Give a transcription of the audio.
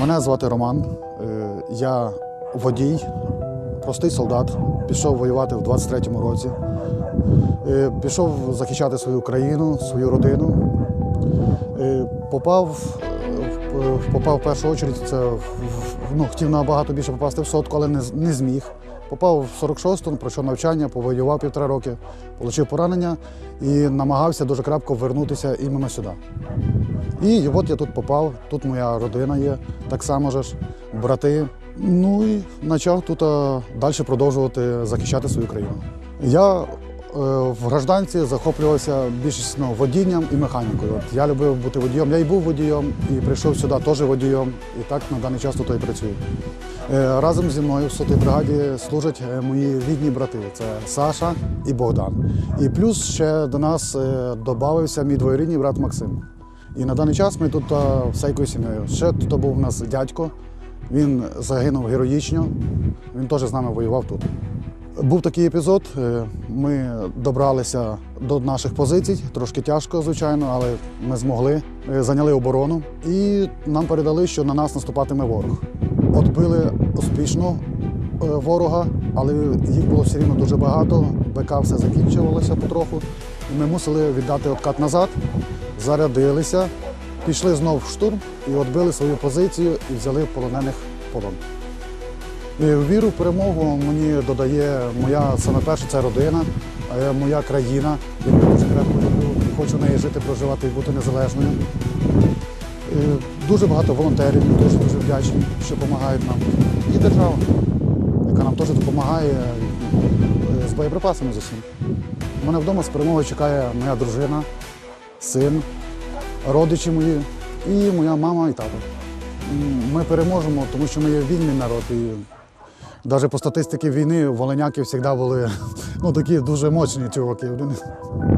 Мене звати Роман. Е, Я водій, простий солдат. Пішов воювати в 23-му році. Е, Пішов захищати свою країну, свою родину. Е, Попав, попав в першу чергу, це ну, хотів набагато більше попасти в сотку, але не, не зміг. Попав в 46-ту, пройшов навчання, повоював півтора роки, отримав поранення і намагався дуже крапко вернутися іменно сюди. І от я тут попав, тут моя родина є, так само ж, брати. Ну і почав тут далі продовжувати захищати свою країну. Я е, в гражданці захоплювався більшісно водінням і механікою. От я любив бути водієм. Я і був водієм, і прийшов сюди теж водієм, і так на даний час тут і працюю. Е, Разом зі мною в сотій бригаді служать е, мої рідні брати. Це Саша і Богдан. І плюс ще до нас е, додався мій двоюрідний брат Максим. І на даний час ми тут всякою сім'єю. Ще тут був у нас дядько, він загинув героїчно, він теж з нами воював тут. Був такий епізод. е, Ми добралися до наших позицій, трошки тяжко, звичайно, але ми змогли, Е, зайняли оборону і нам передали, що на нас наступатиме ворог. Отбили успішно е, ворога, але їх було все рівно дуже багато. БК все закінчувалося потроху. Ми мусили віддати откат назад, зарядилися, пішли знов в штурм і відбили свою позицію і взяли полонених полон. І віру в перемогу мені додає моя саме перше це родина, моя країна, яку я дуже крепко люблю. Хочу в неї жити, проживати і бути незалежною. Е, Дуже багато волонтерів, дуже дуже вдячні, що допомагають нам. І держава, яка нам теж допомагає е, з боєприпасами з усім. У мене вдома з перемогою чекає моя дружина, син, родичі мої і моя мама і тато. Ми переможемо, тому що ми є вільний народ. І навіть по статистиці війни волиняки завжди були ну, такі дуже мощні чуваки.